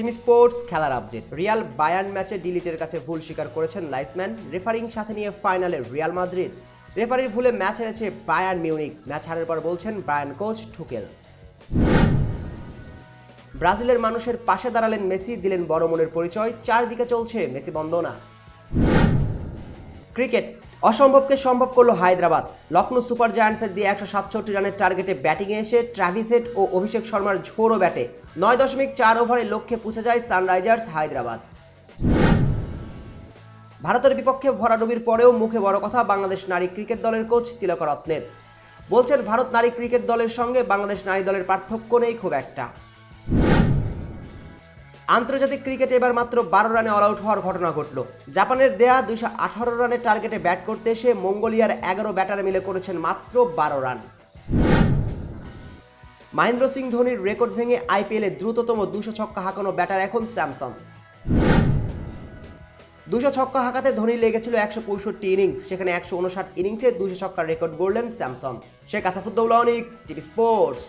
Team sports খেলার update. Real Bayern ম্যাচে ডিলিটের কাছে ভুল স্বীকার করেছেন লাইসম্যান। রেফারিং সাথে নিয়ে ফাইনালে রিয়াল মাদ্রিদ। রেফারির ভুলে ম্যাচ হেরেছে বায়ার্ন মিউনিক। ম্যাচ হারের পর বলছেন বায়ার্ন কোচ ঠুকেল। ব্রাজিলের মানুষের পাশে দাঁড়ালেন মেসি, দিলেন বড় মনের পরিচয়। চারদিকে চলছে মেসি বন্দনা। ক্রিকেট অসম্ভবকে সম্ভব করল হায়দ্রাবাদ। লখনৌ সুপার জায়ান্টসের দিয়ে একশো সাতষট্টি রানের টার্গেটে ব্যাটিংয়ে এসে ট্রাভিসেট ও অভিষেক শর্মার ঝোড়ো ব্যাটে নয় দশমিক চার ওভারে লক্ষ্যে পৌঁছে যায় সানরাইজার্স হায়দ্রাবাদ। ভারতের বিপক্ষে ভরাডুবির পরেও মুখে বড় কথা বাংলাদেশ নারী ক্রিকেট দলের কোচ তিলক রত্নের। বলছেন, ভারত নারী ক্রিকেট দলের সঙ্গে বাংলাদেশ নারী দলের পার্থক্য নেই খুব একটা। আন্তর্জাতিক ক্রিকেটে এবার মাত্র বারো রানে অল আউট হওয়ার ঘটনা ঘটল। জাপানের দেয়া দুইশো আঠারো রানের টার্গেটে ব্যাট করতে এসে মঙ্গোলিয়ার এগারো ব্যাটার মিলে করেছেন মাত্র বারো রান। মহেন্দ্র সিং ধোনির রেকর্ড ভেঙে আইপিএলে দ্রুততম দুশো ছক্কা হাঁকানো ব্যাটার এখন স্যামসন। দুশো ছক্কা হাঁকাতে ধোনি লেগেছিল একশো পঁয়ষট্টি ইনিংস, সেখানে একশো উনষাট ইনিংসে দুশো ছক্কার রেকর্ড গড়লেন Samson. Sheikh Asafuddowla Anik TV sports.